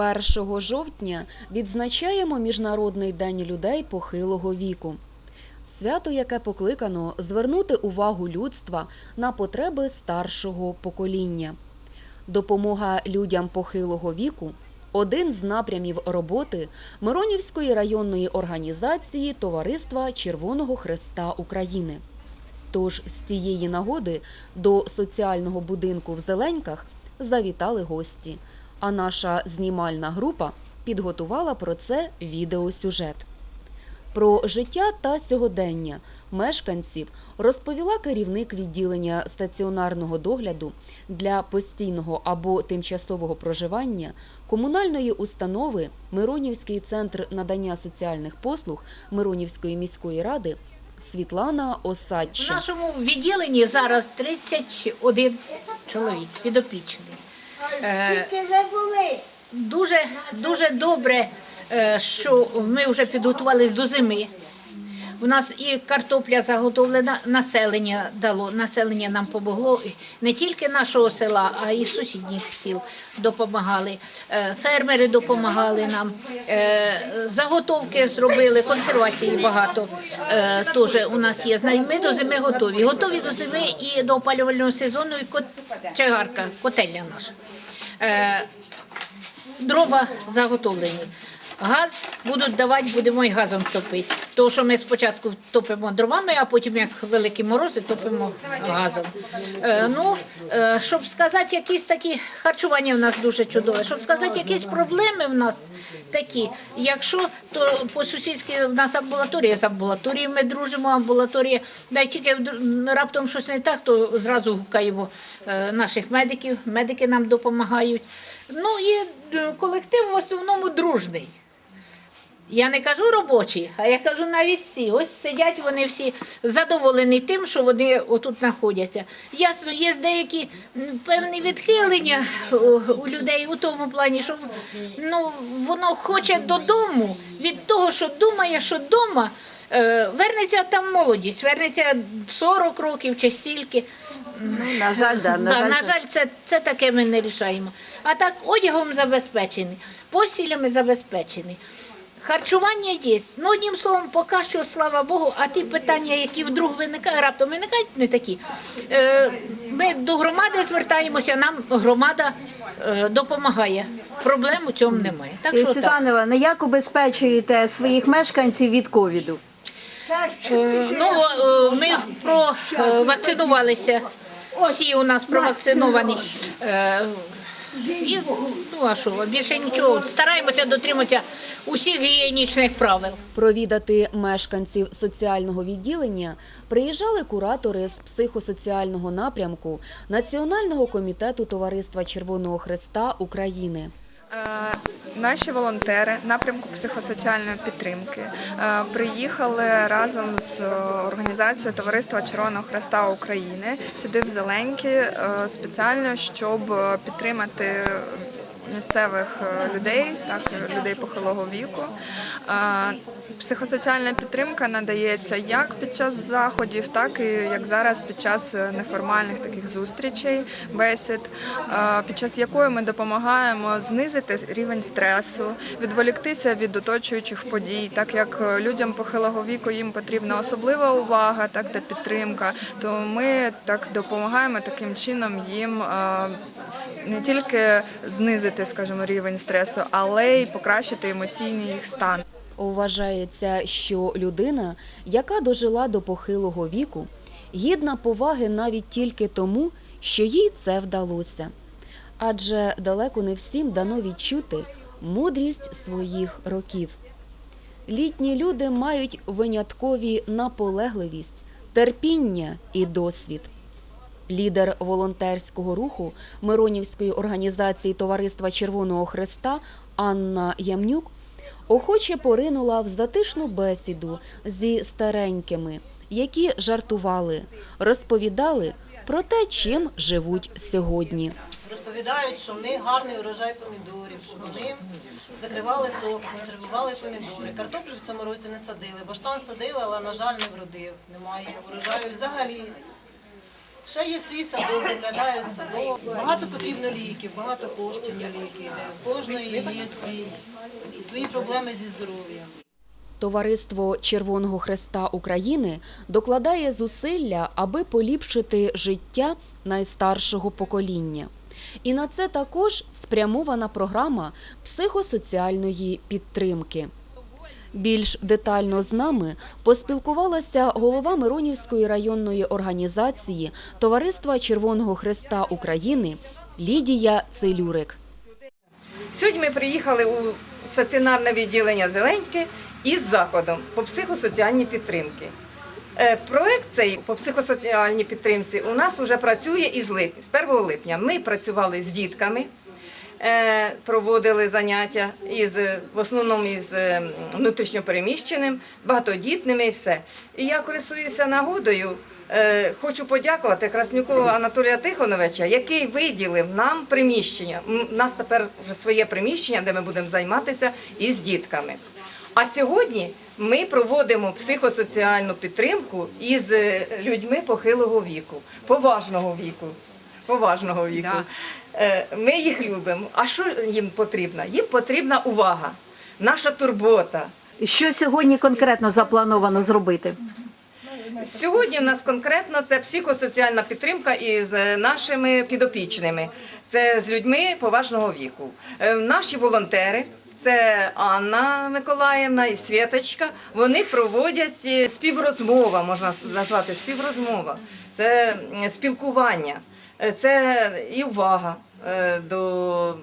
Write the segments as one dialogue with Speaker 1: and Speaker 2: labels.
Speaker 1: 1 жовтня відзначаємо Міжнародний день людей похилого віку. Свято, яке покликано звернути увагу людства на потреби старшого покоління. Допомога людям похилого віку один з напрямів роботи Миронівської районної організації Товариства Червоного Хреста України. Тож з цієї нагоди до соціального будинку в Зеленьках завітали гості. А наша знімальна група підготувала про це відеосюжет. Про життя та сьогодення мешканців розповіла керівник відділення стаціонарного догляду для постійного або тимчасового проживання комунальної установи Миронівський центр надання соціальних послуг Миронівської міської ради Світлана
Speaker 2: У нашому відділенні зараз 31 чоловік підопічний. Е,
Speaker 3: Тільки забули.
Speaker 2: Дуже дуже добре, е, що ми вже підготувалися до зими. У нас і картопля заготовлена, населення дало. Населення нам помогло не тільки нашого села, а й сусідніх сіл допомагали. Е, Фермери допомагали нам. Е, Заготовки зробили, консервації багато е, теж у нас є. Ми до зими готові. Готові до зими і до опалювального сезону, і кочегарка, котельня наша. Дрова заготовлені. Газ будуть давати, будемо і газом топити. Тому що ми спочатку топимо дровами, а потім, як великі морози, топимо газом. Е, ну, е, щоб сказати, якісь такі харчування в нас дуже чудове. Щоб сказати, якісь проблеми в нас такі. Якщо то по сусідськи в нас амбулаторія з амбулаторією ми дружимо, амбулаторія. Да, й тільки раптом щось не так, то зразу гукаємо е, наших медиків. Медики нам допомагають. Ну і колектив в основному дружний. Я не кажу робочі, а я кажу навіть ці. Ось сидять вони всі задоволені тим, що вони отут знаходяться. Ясно, є деякі певні відхилення у, людей у тому плані, що ну, воно хоче додому від того, що думає, що вдома. Вернеться там молодість, вернеться 40 років чи стільки.
Speaker 3: Ну, на жаль, да, на
Speaker 2: Да,
Speaker 3: жаль,
Speaker 2: на жаль, це, це таке ми не рішаємо. А так, одягом забезпечений, постілями забезпечений. Харчування є. Ну, одним словом, поки що, слава Богу, а ті питання, які вдруг виникають, раптом виникають не такі. Е, ми до громади звертаємося, нам громада е, допомагає. Проблем у цьому немає. Так що так.
Speaker 4: Світлана Івановна, як убезпечуєте своїх мешканців від ковіду?
Speaker 2: Е, Ну, е, ми провакцинувалися. Всі у нас провакциновані. Е, І, ну а що, більше нічого. Стараємося дотриматися усіх гігієнічних правил.
Speaker 1: Провідати мешканців соціального відділення приїжджали куратори з психосоціального напрямку Національного комітету Товариства Червоного Хреста України.
Speaker 5: Е, Наші волонтери напрямку психосоціальної підтримки е, приїхали разом з організацією Товариства Червоного Хреста України сюди в Зеленки е, спеціально, щоб підтримати місцевих е, людей, так людей похилого віку. Психосоціальна підтримка надається як під час заходів, так і як зараз під час е, неформальних таких зустрічей, бесід, е, під час якої ми допомагаємо знизити рівень стресу, відволіктися від оточуючих подій, так як е, людям похилого віку їм потрібна особлива увага, так та підтримка. То ми так допомагаємо таким чином їм. Не тільки знизити, скажімо, рівень стресу, але й покращити емоційний їх стан.
Speaker 1: Вважається, що людина, яка дожила до похилого віку, гідна поваги навіть тільки тому, що їй це вдалося. Адже далеко не всім дано відчути мудрість своїх років. Літні люди мають виняткові наполегливість, терпіння і досвід. Лідер волонтерського руху Миронівської організації Товариства Червоного Хреста Анна Ямнюк охоче поринула в затишну бесіду зі старенькими, які жартували, розповідали про те, чим живуть сьогодні.
Speaker 6: Розповідають, що в них гарний урожай помідорів, що вони закривали сок, консервували помідори. Картоплю в цьому році не садили. Баштан садили, але, на жаль, не вродив. Немає урожаю взагалі. Ще є свій садок, доглядають садок. Багато потрібно ліків, багато коштів на ліки. У Кожної є свій, свої проблеми зі здоров'ям.
Speaker 1: Товариство Червоного Хреста України докладає зусилля, аби поліпшити життя найстаршого покоління. І на це також спрямована програма психосоціальної підтримки. Більш детально з нами поспілкувалася голова Миронівської районної організації Товариства Червоного Хреста України Лідія Целюрик.
Speaker 7: Сьогодні ми приїхали у стаціонарне відділення Зеленьке із заходом по психосоціальній підтримці. Е, Проект цей по психосоціальній підтримці у нас вже працює із липня, з 1 липня. Ми працювали з дітками, проводили заняття із в основному із е, внутрішньопереміщеним, багатодітними і все. І я користуюся нагодою. е, Хочу подякувати Краснюку Анатолія Тихоновича, який виділив нам приміщення. У нас тепер вже своє приміщення, де ми будемо займатися із дітками. А сьогодні ми проводимо психосоціальну підтримку із е, людьми похилого віку, поважного віку. Поважного віку. Е, Ми їх любимо. А що їм потрібно? Їм потрібна увага, наша турбота.
Speaker 4: Що сьогодні конкретно заплановано зробити?
Speaker 7: Сьогодні в нас конкретно це психосоціальна підтримка із нашими підопічними, це з людьми поважного віку. Е, Наші волонтери. Це Анна Миколаївна і Світочка. Вони проводять співрозмова, можна назвати співрозмова. Це спілкування, це і увага е, до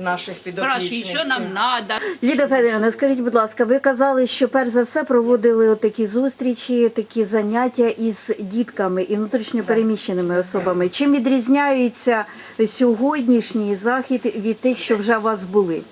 Speaker 7: наших підопічних.
Speaker 3: що нам треба.
Speaker 4: Ліда Федорівна, скажіть, будь ласка, ви казали, що перш за все проводили такі зустрічі, такі заняття із дітками і внутрішньопереміщеними особами. Чим відрізняється сьогоднішній захід від тих, що вже у вас були?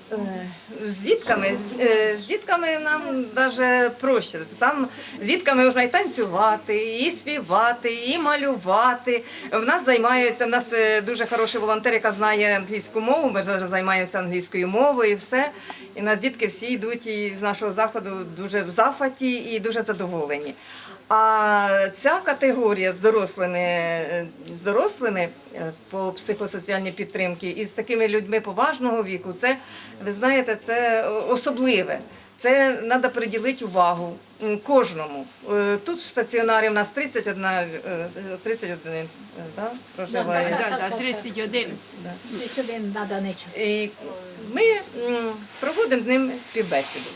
Speaker 7: З дітками, з, е, з дітками нам даже проще. Там з дітками можна і танцювати, і співати, і малювати. В нас займаються, в нас е, дуже хороший волонтер, яка знає англійську мову, ми зараз займаємося англійською мовою і все. І нас дітки всі йдуть із нашого заходу дуже в зафаті і дуже задоволені. А ця категорія з дорослими, е, з дорослими е, по психосоціальній підтримці і з такими людьми поважного віку, це ви знаєте, це особливе. Це треба приділити увагу кожному. Е, Тут в стаціонарі у нас 31, е, 31 е, да, проживає.
Speaker 3: Да, да, 31.
Speaker 2: Треба не час.
Speaker 7: І ми проводимо з ним співбесіду.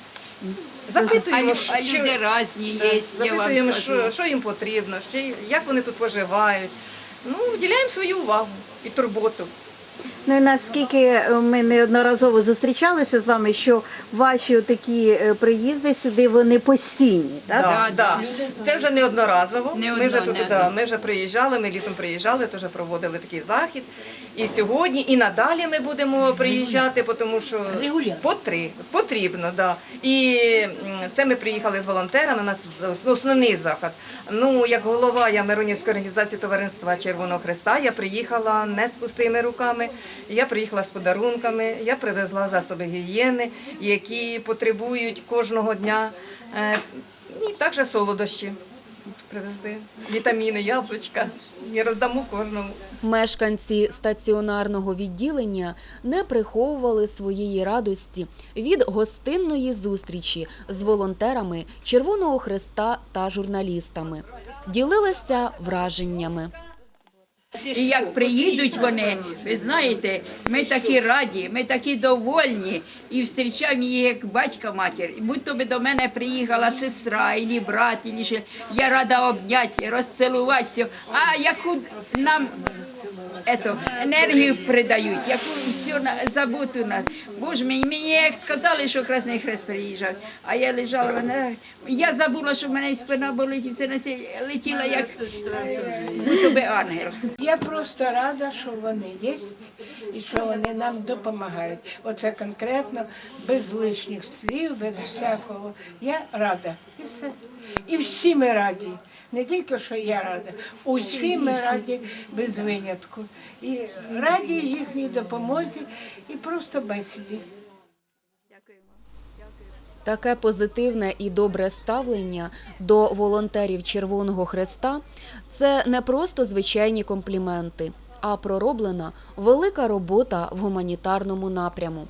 Speaker 7: Запитуємо,
Speaker 3: а
Speaker 7: що-
Speaker 3: люди різні є, я вам
Speaker 7: Запитуємо,
Speaker 3: скажу.
Speaker 7: що, що їм потрібно, чи, як вони тут поживають. Ну, вділяємо свою увагу і турботу.
Speaker 4: Ну і наскільки е, ми неодноразово зустрічалися з вами, що ваші такі приїзди сюди вони постійні, так?
Speaker 7: Да,
Speaker 3: да.
Speaker 7: да. Це вже неодноразово.
Speaker 3: Не
Speaker 7: ми вже тут
Speaker 3: не
Speaker 7: да, ми вже приїжджали, ми літом приїжджали, теж проводили такий захід. І сьогодні, і надалі ми будемо приїжджати, тому що потри- потрібно. Да. І це ми приїхали з волонтерами. У нас основний захід. Ну, як голова я Миронівської організації товариства Червоного Хреста, я приїхала не з пустими руками. Я приїхала з подарунками, я привезла засоби гігієни, які потребують кожного дня. Е, І також солодощі привезли, вітаміни, яблучка. І роздамо кожному.
Speaker 1: Мешканці стаціонарного відділення не приховували своєї радості від гостинної зустрічі з волонтерами Червоного Хреста та журналістами. Ділилися враженнями.
Speaker 3: І як приїдуть вони, ви знаєте, ми такі раді, ми такі довольні і зустрічаємо їх як батька матір. Будь то би до мене приїхала сестра, і брат, і ще. я рада обняти, розцілуватися. А яку нам ето, енергію придають, яку всю на- забуту нас. Боже мій, мені як сказали, що Красний Хрест приїжджав, а я лежала, вона, я забула, що в мене спина болить, і все на летіла, як е, би ангел.
Speaker 8: Я просто рада, що вони є і що вони нам допомагають. Оце конкретно, без лишніх слів, без всякого. Я рада. І все. І всі ми раді. Не тільки що я рада, усі ми раді без винятку. І раді їхній допомозі і просто бесіді.
Speaker 1: Таке позитивне і добре ставлення до волонтерів Червоного Хреста це не просто звичайні компліменти, а пророблена велика робота в гуманітарному напряму.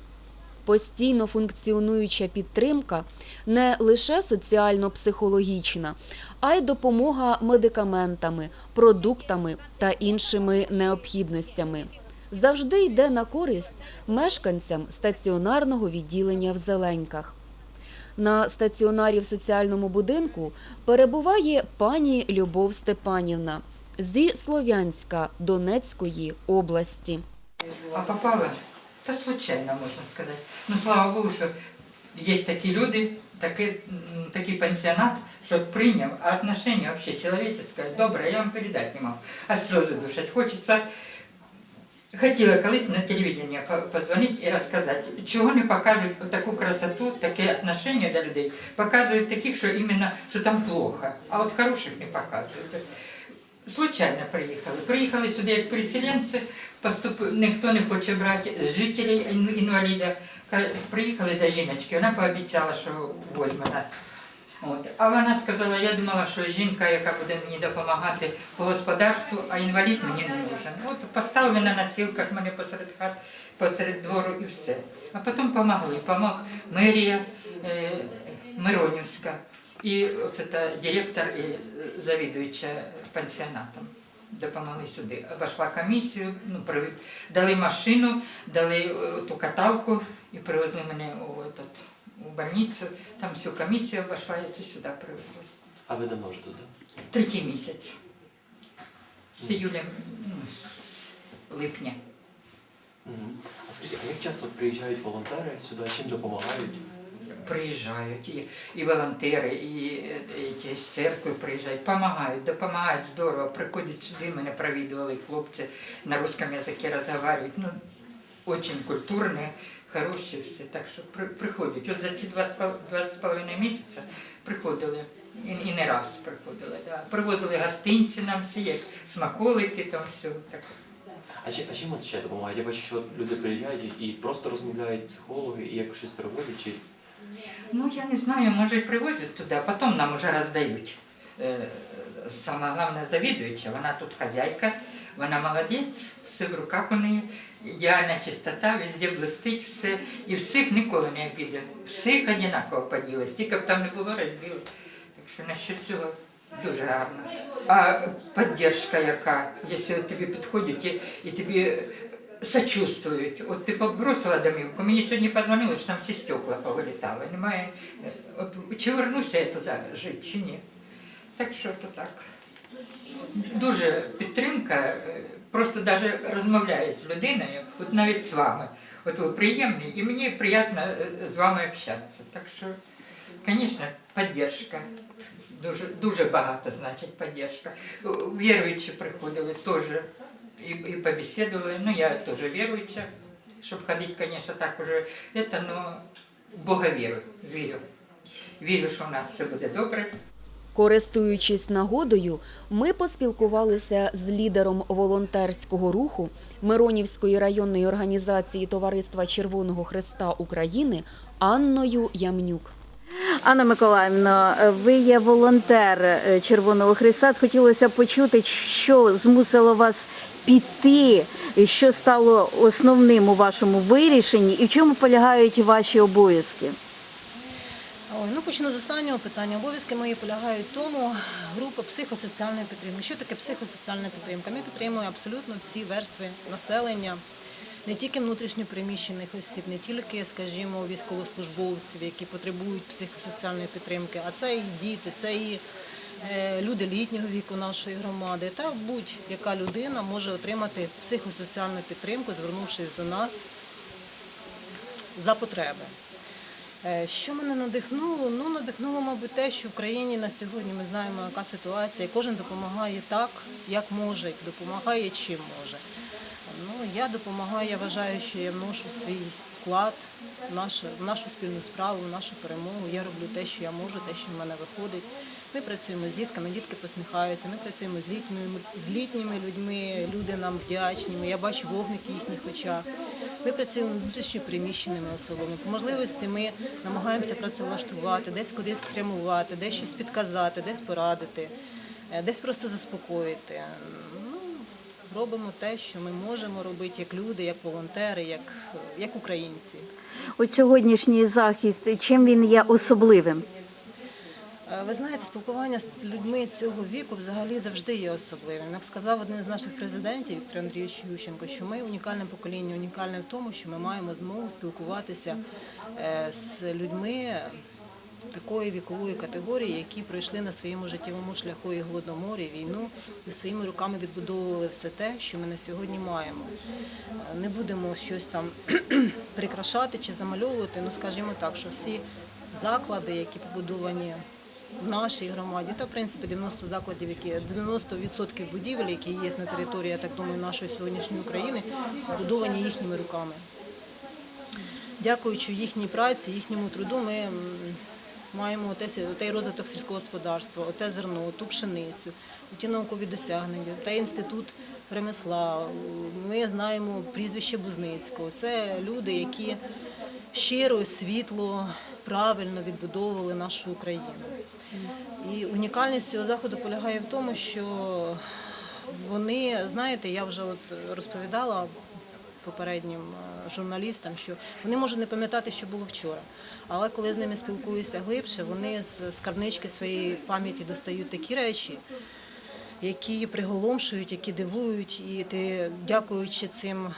Speaker 1: Постійно функціонуюча підтримка не лише соціально-психологічна, а й допомога медикаментами, продуктами та іншими необхідностями. Завжди йде на користь мешканцям стаціонарного відділення в Зеленьках. На стаціонарі в соціальному будинку перебуває пані Любов Степанівна зі Слов'янська Донецької області.
Speaker 9: А попала, та случайно, можна сказати. Ну, слава Богу, що є такі люди, такий, такий пансіонат, що прийняв, а отношення взагалі чоловічське, добре, я вам передати не можу. А сльози душать. Хочеться, хотіла колись на телевиденні по- позвонити і розказати, чого не покажуть таку красоту, таке отношення до людей. Показують таких, що іменно, що там плохо, а от хороших не показують. Случайно приїхали. Приїхали сюди як переселенці, поступ... ніхто не хоче брати жителів ін- інваліда. Ка- Приїхали до жіночки, вона пообіцяла, що возьме нас. От. А вона сказала, я думала, що жінка, яка буде мені допомагати по господарству, а інвалід мені не нужен. От поставили на носилках мене посеред хат, посеред двору і все. А потім помогли. Помог мерія е, Миронівська. І оце та директор і завідуюча пансіонатом допомогли сюди. Обійшла комісію, ну, при- дали машину, дали е, ту каталку і привезли мене у, этот, у больницю. Там всю комісію обійшла, і сюди привезли.
Speaker 10: А ви давно вже тут? да?
Speaker 9: Третій місяць. З іюля, ну, з липня.
Speaker 10: Мгм. А скажіть, а як часто приїжджають волонтери сюди, чим допомагають?
Speaker 9: Приїжджають і, і волонтери, і, е, і ті з церкви приїжджають, допомагають, допомагають здорово. Приходять сюди, мене провідували хлопці на русском язикі розмовляють. Ну, дуже культурні, хороші всі. Так що при, приходять. От за ці два, з половиною місяця приходили. І, і не раз приходили. Да. Привозили гостинці нам всі, як смаколики, там все. Так.
Speaker 10: А, чи, а чим от ще допомагають? Я бачу, що люди приїжджають і просто розмовляють психологи, і як щось привозять, чи
Speaker 9: Ну, я не знаю, може і привозять туди, а потім нам вже роздають. Е, Саме головне завідуюча, вона тут хазяйка, вона молодець, все в руках у неї, ідеальна чистота, везде блистить все, і всіх ніколи не обідає. Всіх однаково поділить, тільки б там не було розділу. Так що насчет цього дуже гарно. А підтримка яка, якщо тобі підходять і, і тобі сочувствують. От ти побросила домівку, мені сьогодні позвонили, що там всі стекла повилітали. Немає, е, от, чи вернуся я туди жити, чи ні. Так що то так. Дуже підтримка, е, просто навіть розмовляю з людиною, от навіть з вами. От ви приємний, і мені приємно е, з вами общатися. Так що, звісно, підтримка. Дуже, дуже багато значить підтримка. Віруючі приходили теж і, і побесідували. Ну, я теж віруюча, щоб ходити, звісно, так уже. Это, ну, в Бога вірю, вірю. Вірю, що у нас все буде добре.
Speaker 1: Користуючись нагодою, ми поспілкувалися з лідером волонтерського руху Миронівської районної організації Товариства Червоного Хреста України Анною Ямнюк.
Speaker 4: Анна Миколаївна, ви є волонтер е, Червоного Христа. Хотілося почути, що змусило вас піти, що стало основним у вашому вирішенні, і в чому полягають ваші обов'язки?
Speaker 6: Ой, ну почну з останнього питання. Обов'язки мої полягають в тому, група психосоціальної підтримки. Що таке психосоціальна підтримка? Ми підтримуємо абсолютно всі верстви населення, не тільки внутрішньопереміщених осіб, не тільки, скажімо, військовослужбовців, які потребують психосоціальної підтримки, а це і діти, це і е, люди літнього віку нашої громади. Та будь-яка людина може отримати психосоціальну підтримку, звернувшись до нас за потреби. Е, Що мене надихнуло? Ну, надихнуло, мабуть, те, що в країні на сьогодні ми знаємо, яка ситуація. Кожен допомагає так, як може, допомагає чим може. Ну, я допомагаю, я вважаю, що я вношу свій вклад в нашу, в нашу спільну справу, в нашу перемогу. Я роблю те, що я можу, те, що в мене виходить. Ми працюємо з дітками, дітки посміхаються, ми працюємо з літніми, з літніми людьми, люди нам вдячні. Я бачу вогники в їхніх очах. Ми працюємо внутрішньо переміщеними особами. По можливості ми намагаємося працевлаштувати, десь кудись спрямувати, десь щось підказати, десь порадити, е, десь просто заспокоїти. Ну, робимо те, що ми можемо робити як люди, як волонтери, як, як українці.
Speaker 4: От сьогоднішній захист, чим він є особливим?
Speaker 6: Е, Ви знаєте, спілкування з людьми цього віку взагалі завжди є особливим. Як сказав один з наших президентів Віктор Андрійович Ющенко, що ми унікальне покоління, унікальне в тому, що ми маємо змогу спілкуватися е, з людьми такої вікової категорії, які пройшли на своєму життєвому шляху і голодомор, і війну, і своїми руками відбудовували все те, що ми на сьогодні маємо. Е, Не будемо щось там прикрашати чи замальовувати. Ну скажімо так, що всі заклади, які побудовані в нашій громаді, та в принципі 90 закладів, які 90% будівель, які є на території, я так думаю, нашої сьогоднішньої України, побудовані їхніми руками. Дякуючи їхній праці, їхньому труду, ми маємо той розвиток сільського господарства, оте зерно, ту пшеницю, ті наукові досягнення, та інститут ремесла. Ми знаємо прізвище Бузницького. Це люди, які щиро, світло, правильно відбудовували нашу Україну. І унікальність цього заходу полягає в тому, що вони, знаєте, я вже от розповідала попереднім е, журналістам, що вони можуть не пам'ятати, що було вчора. Але коли з ними спілкуюся глибше, вони з скарбнички своєї пам'яті достають такі речі, які приголомшують, які дивують, і ти, дякуючи цим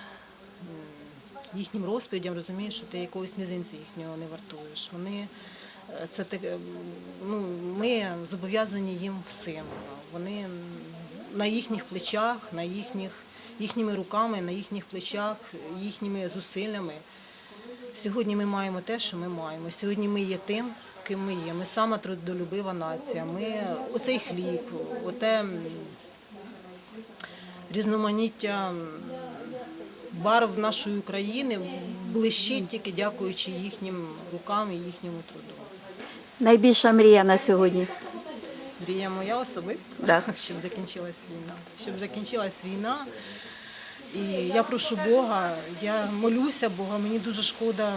Speaker 6: їхнім розповідям, розумієш, що ти якогось мізинця їхнього не вартуєш. Вони це е, ну, ми зобов'язані їм всім. Вони на їхніх плечах, на їхніх, їхніми руками, на їхніх плечах, їхніми зусиллями. Сьогодні ми маємо те, що ми маємо. Сьогодні ми є тим, ким ми є. Ми сама трудолюбива нація. Ми оцей хліб, оте різноманіття барв нашої України блищить тільки дякуючи їхнім рукам і їхньому труду.
Speaker 4: Найбільша мрія на сьогодні.
Speaker 6: Мрія моя особиста,
Speaker 4: Да.
Speaker 6: щоб закінчилась війна. Щоб закінчилась війна. І я прошу Бога, я молюся Бога, мені дуже шкода,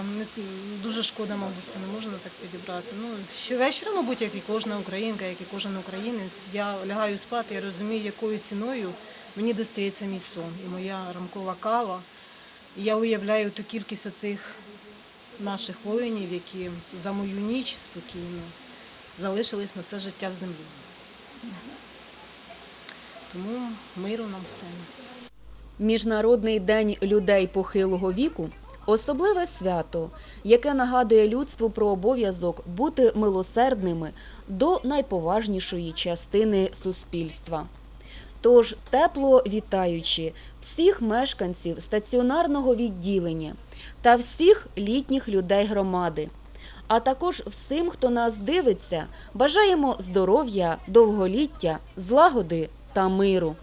Speaker 6: дуже шкода, мабуть, це не можна так підібрати. Ну, щовечора, мабуть, як і кожна українка, як і кожен українець, я лягаю спати, я розумію, якою ціною мені достається мій сон і моя ранкова кава. І я уявляю ту кількість оцих наших воїнів, які за мою ніч спокійно залишились на все життя в землі. Тому миру нам всім.
Speaker 1: Міжнародний день людей похилого віку особливе свято, яке нагадує людству про обов'язок бути милосердними до найповажнішої частини суспільства. Тож, тепло вітаючи всіх мешканців стаціонарного відділення та всіх літніх людей громади, а також всім, хто нас дивиться, бажаємо здоров'я, довголіття, злагоди та миру.